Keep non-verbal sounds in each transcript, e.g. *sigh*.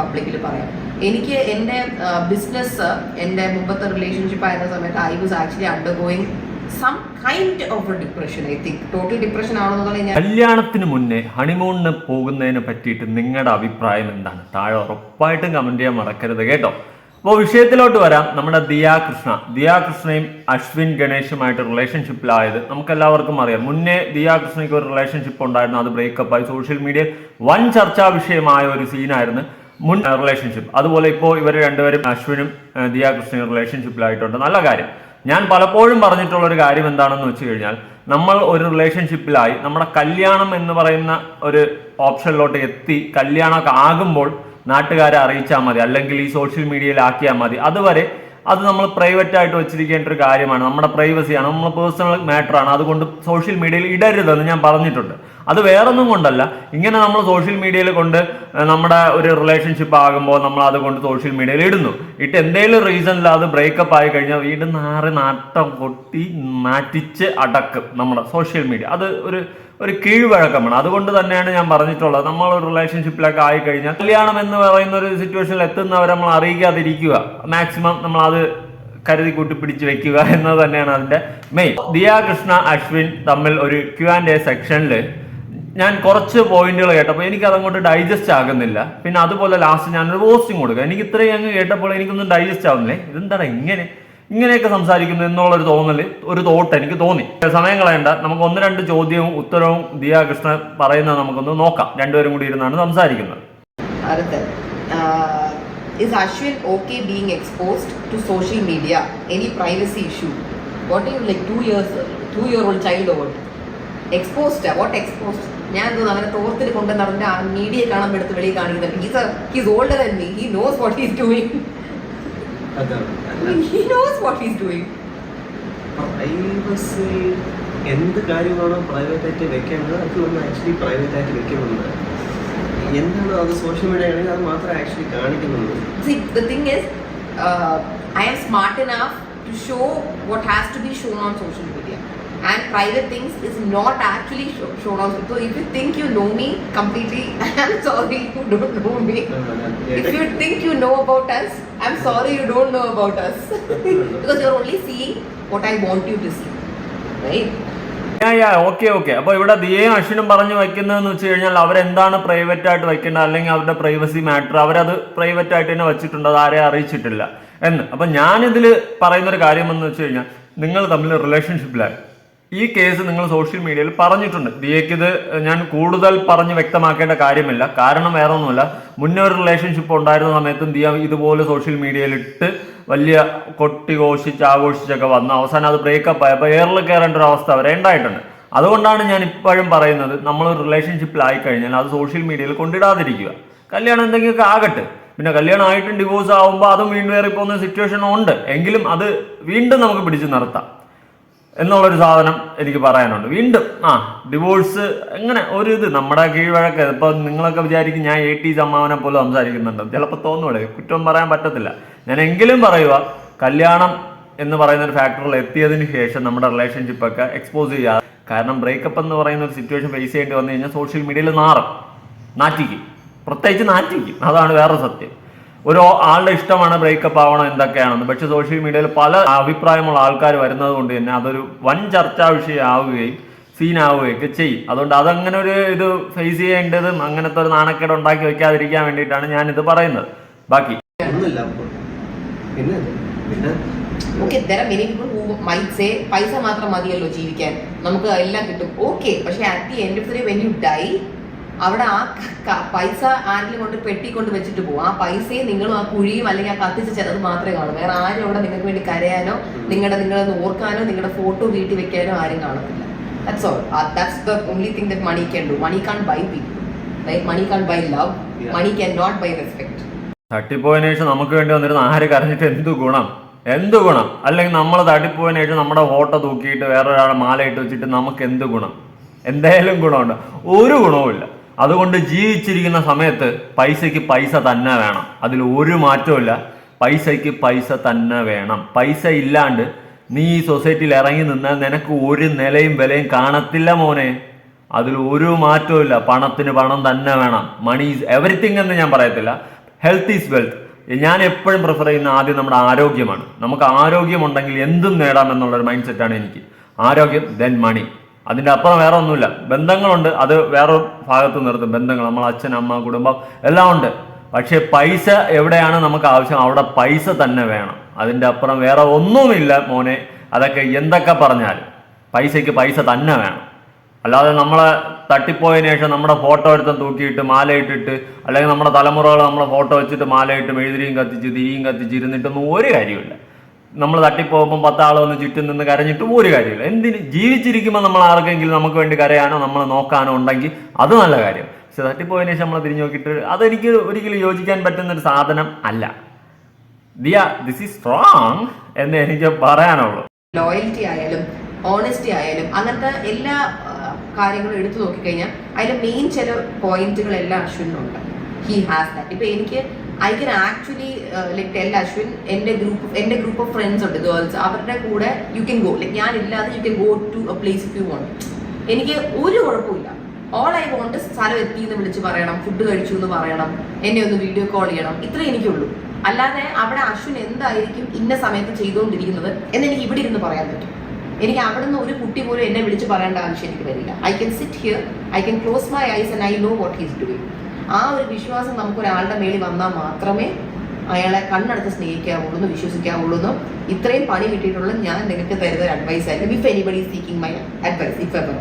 പബ്ലിക്കിൽ പറയാം. എനിക്ക് എന്റെ ബിസിനസ് എന്റെ മുമ്പത്തെ റിലേഷൻഷിപ്പ് ആയിരുന്ന സമയത്ത് I was actually undergoing some kind of depression I think total depression ആണെന്നുള്ളത് ഞാൻ കല്യാണത്തിന് മുന്നേ ഹണിമൂണിന് പോകുന്നതിനെ പറ്റിയിട്ട് നിങ്ങളുടെ അഭിപ്രായം എന്താണ്? താഴെ ഉറപ്പായിട്ടും കമന്റ് ചെയ്യാൻ മറക്കരുത് കേട്ടോ. അപ്പോൾ വിഷയത്തിലോട്ട് വരാം. നമ്മുടെ ദിയാ കൃഷ്ണ ദിയാ കൃഷ്ണയും അശ്വിൻ ഗണേഷുമായിട്ട് റിലേഷൻഷിപ്പിലായത് നമുക്ക് എല്ലാവർക്കും അറിയാം. മുന്നേ ദിയാ കൃഷ്ണയ്ക്ക് ഒരു റിലേഷൻഷിപ്പ് ഉണ്ടായിരുന്നു. അത് ബ്രേക്കപ്പ് ആയി. സോഷ്യൽ മീഡിയയിൽ വൻ ചർച്ചാ വിഷയമായ ഒരു സീനായിരുന്നു മുൻ റിലേഷൻഷിപ്പ് അതുപോലെ ഇപ്പോൾ ഇവർ രണ്ടുപേരും അശ്വിനും ദിയാകൃഷ്ണനും ദിയാ റിലേഷൻഷിപ്പിലായിട്ടുണ്ട് നല്ല കാര്യം. ഞാൻ പലപ്പോഴും പറഞ്ഞിട്ടുള്ള ഒരു കാര്യം എന്താണെന്ന് വെച്ച് കഴിഞ്ഞാൽ നമ്മൾ ഒരു റിലേഷൻഷിപ്പിലായി നമ്മുടെ കല്യാണം എന്ന് പറയുന്ന ഒരു ഓപ്ഷനിലോട്ട് എത്തി കല്യാണമൊക്കെ ആകുമ്പോൾ നാട്ടുകാരെ അറിയിച്ചാൽ മതി അല്ലെങ്കിൽ ഈ സോഷ്യൽ മീഡിയയിൽ ആക്കിയാൽ മതി. അതുവരെ അത് നമ്മൾ പ്രൈവറ്റ് ആയിട്ട് വെച്ചിരിക്കേണ്ട ഒരു കാര്യമാണ്. നമ്മുടെ പ്രൈവസിയാണ് നമ്മുടെ പേഴ്സണൽ മാറ്ററാണ് അതുകൊണ്ട് സോഷ്യൽ മീഡിയയിൽ ഇടരുതെന്ന് ഞാൻ പറഞ്ഞിട്ടുണ്ട്. അത് വേറൊന്നും കൊണ്ടല്ല. ഇങ്ങനെ നമ്മൾ സോഷ്യൽ മീഡിയയിൽ കൊണ്ട് നമ്മുടെ ഒരു റിലേഷൻഷിപ്പ് ആകുമ്പോൾ നമ്മൾ അത് കൊണ്ട് സോഷ്യൽ മീഡിയയിൽ ഇടുന്നു. ഇട്ട് എന്തെങ്കിലും റീസണിൽ അത് ബ്രേക്കപ്പ് ആയി കഴിഞ്ഞാൽ വീണ്ടും നാറി നാട്ടം കൊട്ടി നാറ്റിച്ച് അടക്കും നമ്മുടെ സോഷ്യൽ മീഡിയ അത് ഒരു ഒരു കീഴ്വഴക്കമാണ്. അതുകൊണ്ട് തന്നെയാണ് ഞാൻ പറഞ്ഞിട്ടുള്ളത്. നമ്മൾ ഒരു റിലേഷൻഷിപ്പിലൊക്കെ ആയി കഴിഞ്ഞാൽ കല്യാണം എന്ന് പറയുന്ന ഒരു സിറ്റുവേഷനിൽ എത്തുന്നവരെ നമ്മൾ അറിയിക്കാതിരിക്കുക. മാക്സിമം നമ്മൾ അത് കരുതി കൂട്ടി പിടിച്ച് വെക്കുക എന്നത് തന്നെയാണ് അതിന്റെ മെയിൻ ദിയ കൃഷ്ണ അശ്വിൻ തമ്മിൽ ഒരു ക്യു ആൻഡ് എ സെക്ഷനിൽ ഞാൻ കുറച്ച് പോയിന്റുകൾ കേട്ടപ്പോൾ എനിക്ക് അതങ്ങോട്ട് ഡൈജസ്റ്റ് ആകുന്നില്ല. പിന്നെ അതുപോലെ ലാസ്റ്റ് ഞാനൊരു പോസ്റ്റിംഗ് കൊടുക്കുക. എനിക്ക് ഇത്രയും അങ്ങ് കേട്ടപ്പോൾ എനിക്കൊന്നും ഡൈജസ്റ്റ് ആവുന്നില്ലേ. ഇതെന്താണ് ഇങ്ങനെ? ഇങ്ങനെയൊക്കെ സംസാരിക്കുന്നു എന്നുള്ളൊരു തോന്നൽ ഒരു തോട്ട് എനിക്ക് തോന്നി. സമയം കളയണ്ട. നമുക്ക് ഒന്ന് രണ്ട് ചോദ്യവും ഉത്തരവും ദിയ കൃഷ്ണ പറയുന്നത് നമുക്കൊന്ന് നോക്കാം. രണ്ടുപേരും കൂടി ഇരുന്നാണ് സംസാരിക്കുന്നത്. Is Ashwin okay Ashwin okay being exposed to social media any privacy issue what you two years two year old child old exposed what exposed ഞാൻ തോന്നുന്നു അങ്ങനെ തോർത്തിൽ കൊണ്ട് നടന്ന് ആ മീഡിയ കാണാൻ എടുത്ത് വെളിയിൽ കാണിക്കുന്നുണ്ട് he's he's older than me he knows what he's doing അതാണ് he knows what he's doing privacy എന്ത് കാര്യമാണോ പ്രൈവറ്റ് ആയിട്ട് വെക്കേണ്ടത്? അത് നമ്മൾ ആക്ച്വലി പ്രൈവറ്റ് ആയിട്ട് വെക്കുന്നുണ്ട്. എന്താണ് അത് സോഷ്യൽ മീഡിയ ആണെങ്കിൽ അത് മാത്രം ആക്ച്വലി കാണിക്കുന്നുള്ളൂ. See, the thing is, to I am smart to be shown on social media. And private things is not actually show, shown out. So if you think you know me completely, I'm sorry you don't know me. If you think you know about us, I'm sorry you don't know about us. because you're only seeing what I want you to see. Right? Okay okay അപ്പൊ ഇവിടെ ദിയയും അശ്വിനും പറഞ്ഞു വെക്കുന്നതെന്ന് വെച്ച് കഴിഞ്ഞാൽ അവരെന്താണ് private ആയിട്ട് വെക്കേണ്ടത് അല്ലെങ്കിൽ അവരുടെ പ്രൈവസി മാറ്റർ അവരത് പ്രൈവറ്റ് ആയിട്ട് തന്നെ വെച്ചിട്ടുണ്ട് അത് ആരെയും അറിയിച്ചിട്ടില്ല എന്ന് അപ്പൊ ഞാനിതിൽ പറയുന്ന ഒരു കാര്യം എന്ന് വെച്ച് കഴിഞ്ഞാൽ നിങ്ങൾ തമ്മിൽ റിലേഷൻഷിപ്പിലായി ഈ കേസ് നിങ്ങൾ സോഷ്യൽ മീഡിയയിൽ പറഞ്ഞിട്ടുണ്ട്. ദിയയ്ക്ക് ഇത് ഞാൻ കൂടുതൽ പറഞ്ഞ് വ്യക്തമാക്കേണ്ട കാര്യമില്ല. കാരണം വേറെ ഒന്നുമില്ല മുന്നേ ഒരു റിലേഷൻഷിപ്പ് ഉണ്ടായിരുന്ന സമയത്തും ദിയ ഇതുപോലെ സോഷ്യൽ മീഡിയയിലിട്ട് വലിയ കൊട്ടി ഘോഷിച്ച് ആഘോഷിച്ചൊക്കെ വന്ന് അവസാനം അത് ബ്രേക്കപ്പ് ആയപ്പോൾ എയറിൽ കയറേണ്ട ഒരു അവസ്ഥ വരെ ഉണ്ടായിട്ടുണ്ട്. അതുകൊണ്ടാണ് ഞാൻ ഇപ്പോഴും പറയുന്നത് നമ്മൾ റിലേഷൻഷിപ്പിലായി കഴിഞ്ഞാൽ അത് സോഷ്യൽ മീഡിയയിൽ കൊണ്ടിടാതിരിക്കുക. കല്യാണം എന്തെങ്കിലുമൊക്കെ ആകട്ടെ. പിന്നെ കല്യാണം ആയിട്ടും ഡിവോഴ്സ് ആകുമ്പോൾ അതും വീണ്ടും വേറെ പോകുന്ന സിറ്റുവേഷൻ ഉണ്ട്. എങ്കിലും അത് വീണ്ടും നമുക്ക് പിടിച്ചു നിർത്താം. എന്നുള്ളൊരു സാധനം എനിക്ക് പറയാനുണ്ട്. വീണ്ടും ആ ഡിവോഴ്സ് എങ്ങനെ ഒരു ഇത് നമ്മുടെ കീഴ്വഴക്ക്. ഇപ്പൊ നിങ്ങളൊക്കെ വിചാരിക്കും ഞാൻ എ ടി അമ്മാവനെ പോലെ സംസാരിക്കുന്നുണ്ട്. ചിലപ്പോൾ തോന്നൂടെ കുറ്റം പറയാൻ പറ്റത്തില്ല. ഞാൻ എങ്കിലും പറയുക കല്യാണം എന്ന് പറയുന്ന ഒരു ഫാക്ടറിൽ എത്തിയതിന് ശേഷം നമ്മുടെ റിലേഷൻഷിപ്പ് ഒക്കെ എക്സ്പോസ് ചെയ്യാതെ കാരണം ബ്രേക്കപ്പ് എന്ന് പറയുന്ന ഒരു സിറ്റുവേഷൻ ഫേസ് ചെയ്യേണ്ടി വന്നു കഴിഞ്ഞാൽ സോഷ്യൽ മീഡിയയിൽ നാറും. നാറ്റിക്കും. പ്രത്യേകിച്ച് നാറ്റിക്കും. അതാണ് വേറെ സത്യം. ഒരു ആളുടെ ഇഷ്ടമാണ് ബ്രേക്കപ്പ് ആവണം എന്തൊക്കെയാണെന്ന്. പക്ഷെ സോഷ്യൽ മീഡിയയിൽ പല അഭിപ്രായമുള്ള ആൾക്കാർ വരുന്നത് കൊണ്ട് തന്നെ അതൊരു വൻ ചർച്ചാ വിഷയമാവുകയും സീനാവുകയൊക്കെ ചെയ്യും. അതുകൊണ്ട് അതങ്ങനെ ഒരു ഇത് ഫേസ് ചെയ്യേണ്ടതും അങ്ങനത്തെ ഒരു നാണക്കേട് ഉണ്ടാക്കി വെക്കാതിരിക്കാൻ വേണ്ടിയിട്ടാണ് ഇത് പറയുന്നത്. ബാക്കി. Who might പൈസ മാത്രം മതിയല്ലോ ജീവിക്കാൻ. നമുക്ക് എല്ലാം കിട്ടും. ഓക്കെ പക്ഷെ at the end when you die അവിടെ ആ പൈസ ആരെങ്കിലും കൊണ്ട് പെട്ടി കൊണ്ട് വെച്ചിട്ട് പോകും ആ പൈസയും നിങ്ങളും ആ കുഴിയും അല്ലെങ്കിൽ ആ കത്തിച്ച് ചിലത് മാത്രമേ കാണും. വേറെ ആരും അവിടെ നിങ്ങൾക്ക് വേണ്ടി കരയാനോ നിങ്ങളുടെ നിങ്ങളെ ഓർക്കാനോ നിങ്ങളുടെ ഫോട്ടോ വീട്ടിൽ വെക്കാനോ ആരും കാണത്തില്ല. That's all that's the only thing that money can do money can't buy people like money can't buy love money can not buy respect തട്ടിപ്പോയതിനു ശേഷം നമുക്ക് വേണ്ടി വന്നിരുന്ന ആര് കരഞ്ഞിട്ട് എന്ത് ഗുണം? എന്ത് ഗുണം? അല്ലെങ്കിൽ നമ്മൾ തട്ടിപ്പോയതിനു ശേഷം നമ്മുടെ ഫോട്ടോ തൂക്കിയിട്ട് വേറൊരാളെ മാലയിട്ട് വെച്ചിട്ട് നമുക്ക് എന്ത് ഗുണം? എന്തായാലും ഗുണമുണ്ട്? ഒരു ഗുണവുമില്ല. അതുകൊണ്ട് ജീവിച്ചിരിക്കുന്ന സമയത്ത് പൈസയ്ക്ക് പൈസ തന്നെ വേണം. അതിൽ ഒരു മാറ്റവും പൈസയ്ക്ക് പൈസ തന്നെ വേണം. പൈസ ഇല്ലാണ്ട് നീ ഈ സൊസൈറ്റിയിൽ ഇറങ്ങി നിന്നാൽ നിനക്ക് ഒരു നിലയും വിലയും കാണത്തില്ല മോനെ. അതിൽ ഒരു മാറ്റവും ഇല്ല പണത്തിന് പണം തന്നെ വേണം. മണി ഈസ് എവറിത്തിങ് എന്ന് ഞാൻ പറയത്തില്ല. ഹെൽത്ത് ഈസ് വെൽത്ത് ഞാൻ എപ്പോഴും പ്രിഫർ ചെയ്യുന്ന ആദ്യം നമ്മുടെ ആരോഗ്യമാണ്. നമുക്ക് ആരോഗ്യമുണ്ടെങ്കിൽ എന്തും നേടാം എന്നുള്ളൊരു മൈൻഡ് സെറ്റാണ് എനിക്ക്. ആരോഗ്യം ദെൻ മണി അതിന്റെ അപ്പുറം വേറെ ഒന്നുമില്ല. ബന്ധങ്ങളുണ്ട് അത് വേറെ ഭാഗത്ത് നിർത്തും. ബന്ധങ്ങൾ നമ്മൾ അച്ഛൻ അമ്മ കുടുംബം എല്ലാം ഉണ്ട്. പക്ഷേ പൈസ എവിടെയാണ് നമുക്ക് ആവശ്യം? അവിടെ പൈസ തന്നെ വേണം. അതിന്റെ അപ്പുറം വേറെ ഒന്നുമില്ല മോനെ. അതൊക്കെ എന്തൊക്കെ പറഞ്ഞാൽ പൈസയ്ക്ക് പൈസ തന്നെ വേണം. അല്ലാതെ നമ്മളെ തട്ടിപ്പോയതിനു ശേഷം നമ്മുടെ ഫോട്ടോ എടുത്തും തൂക്കിയിട്ട് മാലയിട്ടിട്ട് അല്ലെങ്കിൽ നമ്മുടെ തലമുറകൾ നമ്മളെ ഫോട്ടോ വെച്ചിട്ട് മാലയിട്ട് മെഴുതിരിയും കത്തിച്ച് തിരിയും കത്തിച്ച് ഇരുന്നിട്ടൊന്നും ഒരു കാര്യമില്ല നമ്മൾ തട്ടിപ്പോകുമ്പോൾ പത്താൾ വന്ന് ചുറ്റും നിന്ന് കരഞ്ഞിട്ടും ഒരു കാര്യമില്ല. എന്തിന്? ജീവിച്ചിരിക്കുമ്പോൾ നമ്മൾ ആർക്കെങ്കിലും നമുക്ക് വേണ്ടി കരയാനോ നമ്മളെ നോക്കാനോ ഉണ്ടെങ്കിൽ അത് നല്ല കാര്യം. പക്ഷെ തട്ടിപ്പോയതിന് ശേഷം നമ്മളെ തിരിഞ്ഞു നോക്കിയിട്ട് അതെനിക്ക് ഒരിക്കലും യോജിക്കാൻ പറ്റുന്ന ഒരു സാധനം അല്ല. ദിയ ദിസ് ഈസ് സ്ട്രോങ് എന്ന് എനിക്ക് പറയാനുള്ളൂ. ലോയൽറ്റി ആയാലും ഓണസ്റ്റി ആയാലും അങ്ങനത്തെ എല്ലാ കാര്യങ്ങളും എടുത്തു നോക്കിക്കഴിഞ്ഞാൽ അതിൽ മെയിൻ ചില പോയിന്റുകളെല്ലാം അശ്വിനുണ്ട് ഹി ഹാസ് ദാറ്റ് ഇപ്പൊ എനിക്ക് I can actually like tell Ashwin എന്റെ ഗ്രൂപ്പ് എന്റെ ഗ്രൂപ്പ് ഓഫ് ഫ്രണ്ട്സ് ഉണ്ട് ഗേൾസ് അവരുടെ കൂടെ യു കെൻ ഗോ ലൈക് ഞാൻ ഇല്ലാതെ you can go to a place if you want എനിക്ക് ഒരു കുഴപ്പമില്ല. ഓൾ ഐ വോണ്ട് സ്ഥലം എത്തി എന്ന് വിളിച്ച് പറയണം ഫുഡ് കഴിച്ചു എന്ന് പറയണം എന്നെ ഒന്ന് വീഡിയോ കോൾ ചെയ്യണം. ഇത്രേ എനിക്കുള്ളൂ. അല്ലാതെ അവിടെ അശ്വിൻ എന്തായിരിക്കും ഇന്ന സമയത്ത് ചെയ്തുകൊണ്ടിരിക്കുന്നത് എന്ന് എനിക്ക് ഇവിടെ ഇരുന്ന് പറയാൻ പറ്റും. എനിക്ക് അവിടെ നിന്ന് ഒരു കുട്ടി പോലും എന്നെ വിളിച്ച് പറയേണ്ട ആവശ്യം എനിക്ക് വരില്ല. I can sit here I can close my eyes and I know what he's doing ആ ഒരു വിശ്വാസം നമുക്ക് ഒരാളുടെ മേളിൽ വന്നാൽ മാത്രമേ അയാളെ കണ്ണടച്ച് സ്നേഹിക്കാവുള്ളൂ എന്ന് വിശ്വസിക്കാവുള്ളൂ എന്നും ഇത്രയും പണി കിട്ടിയിട്ടുള്ള ഞാൻ നിനക്ക് തരുന്ന ഒരു അഡ്വൈസ് ആയിരിക്കും if anybody seeking my advice if ever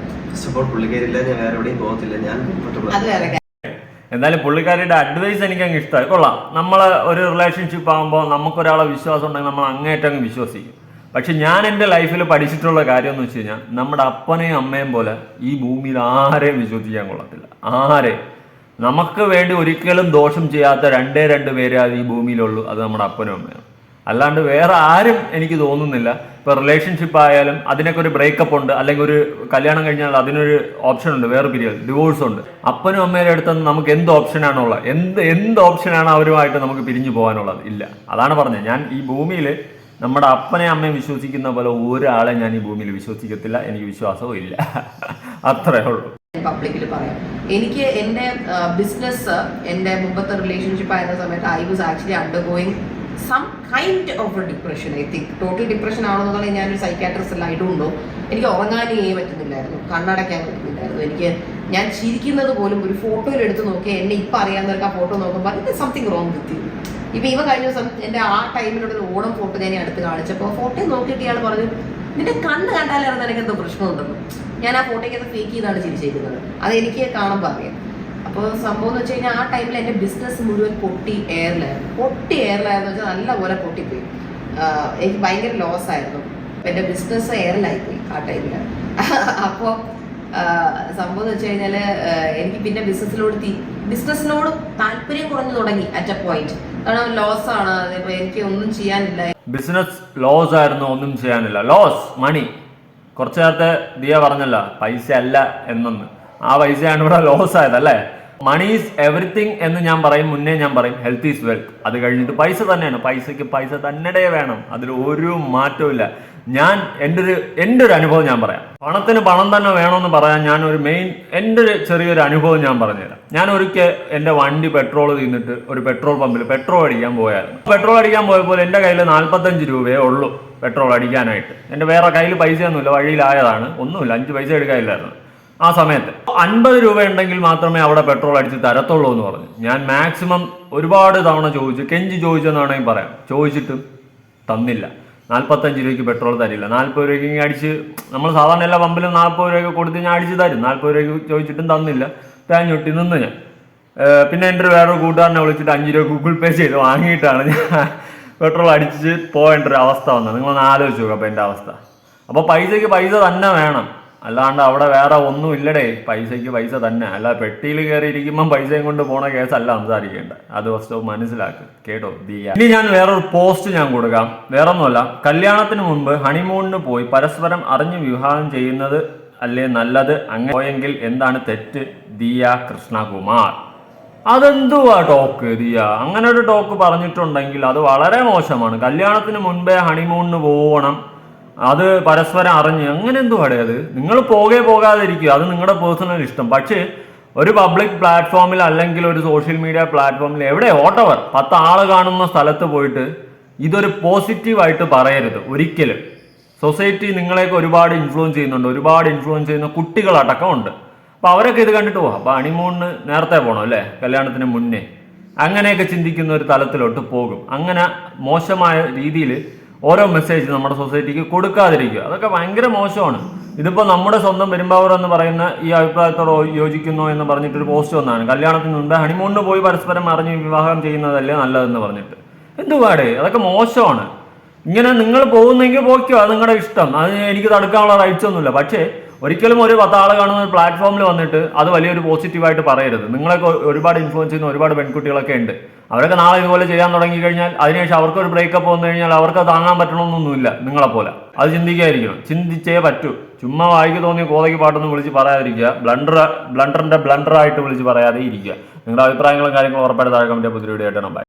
അത് വേറെ എന്തായാലും പുള്ളിക്കാരിയുടെ അഡ്വൈസ് എനിക്ക് അങ്ങ് ഇഷ്ടമായി. കൊള്ളാം. നമ്മൾ ഒരു റിലേഷൻഷിപ്പ് ആകുമ്പോൾ നമുക്കൊരാളെ വിശ്വാസം ഉണ്ടെങ്കിൽ നമ്മൾ അങ്ങേറ്റം അങ്ങ് വിശ്വസിക്കും. പക്ഷെ ഞാൻ എന്റെ ലൈഫിൽ പഠിച്ചിട്ടുള്ള കാര്യം എന്ന് വെച്ച് കഴിഞ്ഞാൽ നമ്മുടെ അപ്പനെയും അമ്മയും പോലെ ഈ ഭൂമിയിൽ ആരെയും വിശ്വസിക്കാൻ കൊള്ളത്തില്ല. ആരെയും നമുക്ക് വേണ്ടി ഒരിക്കലും ദോഷം ചെയ്യാത്ത രണ്ടേ രണ്ട് പേരെ അത് ഈ ഭൂമിയിലുള്ളൂ അത് നമ്മുടെ അപ്പനും അമ്മയാണ് അല്ലാണ്ട് വേറെ ആരും എനിക്ക് തോന്നുന്നില്ല. ഇപ്പൊ റിലേഷൻഷിപ്പ് ആയാലും അതിനൊക്കെ ഒരു ബ്രേക്കപ്പ് ഉണ്ട് അല്ലെങ്കിൽ ഒരു കല്യാണം കഴിഞ്ഞാൽ അതിനൊരു ഓപ്ഷൻ ഉണ്ട് വേറെ പിരിയൽ ഡിവോഴ്സ് ഉണ്ട്. അപ്പനും അമ്മയുടെ അടുത്ത് നമുക്ക് എന്ത് ഓപ്ഷനാണുള്ളത് എന്ത് എന്ത് ഓപ്ഷനാണ് അവരുമായിട്ട് നമുക്ക് പിരിഞ്ഞു പോകാനുള്ളത്? ഇല്ല. അതാണ് പറഞ്ഞത്. ഞാൻ ഈ ഭൂമിയിൽ നമ്മുടെ അപ്പനെ അമ്മയും വിശ്വസിക്കുന്ന പോലെ ഒരാളെ ഞാൻ ഈ ഭൂമിയിൽ വിശ്വസിക്കത്തില്ല എനിക്ക് വിശ്വാസവും ഇല്ല. *laughs* അത്രേ ഉള്ളൂ. പബ്ലിക്കിൽ പറയാം. എനിക്ക് എന്റെ ബിസിനസ് എന്റെ മുമ്പത്തെ റിലേഷൻഷിപ്പ് ആയിരുന്ന സമയത്ത് I was actually undergoing some kind of a depression I think total depression ആണെന്നുള്ളത് ഞാനൊരു സൈക്കാട്രിസ്റ്റ് അല്ല ഇടുണ്ടോ എനിക്ക് ചെയ്യാൻ പറ്റുന്നില്ലായിരുന്നു. കണ്ണടയ്ക്കാൻ പറ്റുന്നില്ലായിരുന്നു. എനിക്ക് ഞാൻ ചിരിക്കുന്നത് പോലും ഒരു ഫോട്ടോയിൽ എടുത്ത് നോക്കി എന്നെ ഇപ്പം അറിയാവുന്നവർക്ക് ആ ഫോട്ടോ നോക്കുമ്പോൾ ഇത് സംതിങ് റോങ് വിത്ത് യു ഇപ്പൊ ഇവ കഴിഞ്ഞ ദിവസം എന്റെ ആ ടൈമിലുള്ള ഒരു ഓണം ഫോട്ടോ ഞാൻ അടുത്ത് കാണിച്ചപ്പോൾ ഫോട്ടോ നോക്കിയിട്ട് ഇയാൾ പറഞ്ഞു നിന്റെ കണ്ണ് കണ്ടാലായിരുന്നു എനിക്ക് എന്തോ പ്രശ്നമുണ്ടെന്ന്. ഞാൻ ആ ഫോട്ടോയ്ക്ക് അത് ഫേക്ക് ചെയ്താണ് ചിരിച്ചേക്കുന്നത്. അത് എനിക്ക് കാണുമ്പോൾ അറിയാം. അപ്പോൾ സംഭവം എന്ന് വെച്ച് കഴിഞ്ഞാൽ ആ ടൈമിൽ എന്റെ ബിസിനസ് മുഴുവൻ പൊട്ടി എയറിലായിരുന്നു പൊട്ടി എയറിലായിരുന്നു വെച്ചാൽ നല്ലപോലെ പൊട്ടിപ്പോയി. എനിക്ക് ഭയങ്കര ലോസ് ആയിരുന്നു. എന്റെ ബിസിനസ് എയറിലായിപ്പോയി ആ ടൈമിൽ അപ്പോൾ സംഭവം എന്ന് വെച്ച് കഴിഞ്ഞാൽ എനിക്ക് പിന്നെ ബിസിനസ്സിലോട് ബിസിനസ്സിനോട് താല്പര്യം കുറഞ്ഞു തുടങ്ങി അറ്റ് എ പോയിന്റ് കാരണം ലോസ് ആണ്. എനിക്ക് ഒന്നും ചെയ്യാനില്ല. ബിസിനസ് ലോസ് ആയിരുന്നു ഒന്നും ചെയ്യാനില്ല. ലോസ് മണി കുറച്ച് നേരത്തെ ദിയ പറഞ്ഞല്ല പൈസ അല്ല എന്നൊന്ന്. ആ പൈസയാണ് ഇവിടെ ലോസ് ആയത് അല്ലേ? മണി ഈസ് എവറിത്തിങ് എന്ന് ഞാൻ പറയും മുന്നേ ഞാൻ പറയും ഹെൽത്ത് ഈസ് വെൽത്ത് അത് കഴിഞ്ഞിട്ട് പൈസ തന്നെയാണ്. പൈസയ്ക്ക് പൈസ തന്നെ വേണം. അതിൽ ഒരു മാറ്റവും ഞാൻ എന്റെ ഒരു എന്റെ ഒരു അനുഭവം ഞാൻ പറയാം. പണത്തിന് പണം തന്നെ വേണമെന്ന് പറയാൻ ഞാൻ ഒരു മെയിൻ എന്റെ ഒരു ചെറിയൊരു അനുഭവം ഞാൻ പറഞ്ഞുതരാം. ഞാൻ ഒരിക്കൽ എന്റെ വണ്ടി പെട്രോൾ തീർന്നിട്ട് ഒരു പെട്രോൾ പമ്പിൽ പെട്രോൾ അടിക്കാൻ പോയായിരുന്നു. പെട്രോൾ അടിക്കാൻ പോയപ്പോൾ എന്റെ കയ്യിൽ നാൽപ്പത്തഞ്ച് രൂപയേ ഉള്ളൂ. പെട്രോൾ അടിക്കാനായിട്ട്. എന്റെ വേറെ കയ്യിൽ പൈസയൊന്നുമില്ല വഴിയിലായതാണ്. ഒന്നുമില്ല അഞ്ച് പൈസ എടുക്കാനില്ലായിരുന്നു. ആ സമയത്ത്. അൻപത് രൂപ ഉണ്ടെങ്കിൽ മാത്രമേ അവിടെ പെട്രോൾ അടിച്ച് തരത്തുള്ളൂ എന്ന് പറഞ്ഞു. ഞാൻ മാക്സിമം ഒരുപാട് തവണ ചോദിച്ചു. കെഞ്ചി ചോദിച്ചെന്ന് വേണമെങ്കിൽ പറയാം. ചോദിച്ചിട്ടും തന്നില്ല. നാൽപ്പത്തഞ്ച് രൂപയ്ക്ക് പെട്രോൾ തരില്ല. നാൽപ്പത് രൂപയ്ക്ക് അടിച്ച് നമ്മൾ സാധാരണ എല്ലാ പമ്പിലും നാൽപ്പത് രൂപയ്ക്ക് കൊടുത്ത് ഞാൻ അടിച്ച് തരും. നാൽപ്പത് രൂപയ്ക്ക് ചോദിച്ചിട്ടും തന്നില്ല. തേഞ്ഞൊട്ടി നിന്ന് ഞാൻ. പിന്നെ എന്റെ വേറൊരു കൂട്ടുകാരനെ വിളിച്ചിട്ട് അഞ്ച് രൂപ ഗൂഗിൾ പേ ചെയ്ത് വാങ്ങിയിട്ടാണ് ഞാൻ പെട്രോൾ അടിച്ച് പോകേണ്ട ഒരു അവസ്ഥ വന്നത് നിങ്ങളൊന്ന് ആലോചിച്ച് നോക്കുക അപ്പോൾ എന്റെ അവസ്ഥ. അപ്പോൾ പൈസയ്ക്ക് പൈസ തന്നെ വേണം. അല്ലാണ്ട് അവിടെ വേറെ ഒന്നും ഇല്ലടേ. പൈസയ്ക്ക് പൈസ തന്നെ. അല്ല പെട്ടിയിൽ കയറി ഇരിക്കുമ്പം പൈസയും കൊണ്ട് പോണ കേസല്ല സംസാരിക്കേണ്ട. അത് ഫസ്റ്റ് മനസ്സിലാക്ക്. കേട്ടോ ദിയ ഇനി ഞാൻ വേറൊരു പോസ്റ്റ് ഞാൻ കൊടുക്കാം. വേറൊന്നുമല്ല. കല്യാണത്തിന് മുൻപ് ഹണിമൂണിന് പോയി പരസ്പരം അറിഞ്ഞ് വിവാഹം ചെയ്യുന്നത് അല്ലേ നല്ലത്? അങ്ങനെ പോയെങ്കിൽ എന്താണ് തെറ്റ്? ദിയ കൃഷ്ണകുമാർ. അതെന്തുവാ ടോക്ക്? ദിയ അങ്ങനെ ഒരു ടോക്ക് പറഞ്ഞിട്ടുണ്ടെങ്കിൽ അത് വളരെ മോശമാണ്. കല്യാണത്തിന് മുൻപേ ഹണിമൂണിന് പോകണം അത് പരസ്പരം അറിഞ്ഞ്. അങ്ങനെ എന്തുവാടേ അത്? നിങ്ങൾ പോകെ പോകാതിരിക്കുക. അത് നിങ്ങളുടെ പേഴ്സണൽ ഇഷ്ടം. പക്ഷേ ഒരു പബ്ലിക് പ്ലാറ്റ്ഫോമിൽ അല്ലെങ്കിൽ ഒരു സോഷ്യൽ മീഡിയ പ്ലാറ്റ്ഫോമിൽ എവിടെ? ഓട്ടവർ പത്ത് ആൾ കാണുന്ന സ്ഥലത്ത് പോയിട്ട് ഇതൊരു പോസിറ്റീവായിട്ട് പറയരുത്. ഒരിക്കലും. സൊസൈറ്റി നിങ്ങളെയൊക്കെ ഒരുപാട് ഇൻഫ്ലുവൻസ് ചെയ്യുന്നുണ്ട്. ഒരുപാട് ഇൻഫ്ലുവൻസ് ചെയ്യുന്ന കുട്ടികളടക്കം ഉണ്ട്. അപ്പോൾ അവരൊക്കെ ഇത് കണ്ടിട്ട് പോകാം അപ്പോൾ ഹണിമൂണിന് നേരത്തെ പോകണം അല്ലേ? കല്യാണത്തിന് മുന്നേ. അങ്ങനെയൊക്കെ ചിന്തിക്കുന്ന ഒരു തലത്തിലോട്ട് പോകും. അങ്ങനെ മോശമായ രീതിയിൽ ഓരോ മെസ്സേജ് നമ്മുടെ സൊസൈറ്റിക്ക് കൊടുക്കാതിരിക്കുക. അതൊക്കെ ഭയങ്കര മോശമാണ്. ഇതിപ്പോൾ നമ്മുടെ സ്വന്തം പെരുമ്പാവൂർ എന്ന് പറയുന്ന ഈ അഭിപ്രായത്തോട് യോജിക്കുന്നു എന്ന് പറഞ്ഞിട്ടൊരു പോസ്റ്റ് വന്നാണ് കല്യാണത്തിന് മുൻപ് ഹണിമൂണിന് പോയി പരസ്പരം അറിഞ്ഞ് വിവാഹം ചെയ്യുന്നതല്ലേ നല്ലതെന്ന് പറഞ്ഞിട്ട്. എന്തുപാടേ അതൊക്കെ മോശമാണ്. ഇങ്ങനെ നിങ്ങൾ പോകുന്നെങ്കിൽ പോയിക്കോ. അത് നിങ്ങളുടെ ഇഷ്ടം. അത് എനിക്ക് തടുക്കാനുള്ള റൈറ്റ്സ് ഒന്നുമില്ല. പക്ഷേ ഒരിക്കലും ഒരു പത്താളെ കാണുന്ന ഒരു പ്ലാറ്റ്ഫോമിൽ വന്നിട്ട് അത് വലിയൊരു പോസിറ്റീവായിട്ട് പറയരുത്. നിങ്ങളൊക്കെ ഒരുപാട് ഇൻഫ്ലുവൻസ് ചെയ്യുന്ന ഒരുപാട് പെൺകുട്ടികളൊക്കെ ഉണ്ട്. അവരൊക്കെ നാളെ ഇതുപോലെ ചെയ്യാൻ തുടങ്ങി കഴിഞ്ഞാൽ അതിനുശേഷം അവർക്ക് ഒരു ബ്രേക്കപ്പ് വന്നു കഴിഞ്ഞാൽ അവർക്ക് താങ്ങാൻ പറ്റണമെന്നൊന്നുമില്ല നിങ്ങളെപ്പോലെ അത് ചിന്തിക്കാതിരിക്കണം. ചിന്തിച്ചേ പറ്റൂ. ചുമ്മാ വായിക്ക് തോന്നിയ കോതയ്ക്ക് പാട്ടൊന്നും വിളിച്ച് പറയാതിരിക്കുക. ബ്ലണ്ടർ ബ്ലണ്ടറിന്റെ ബ്ലണ്ടറായിട്ട് വിളിച്ച് പറയാതെ ഇരിക്കുക. നിങ്ങളുടെ അഭിപ്രായങ്ങളും കാര്യങ്ങളും ഉറപ്പായിട്ട് താഴെ കമന്റ് പുതിയ വീഡിയോ ആയിട്ടാണ്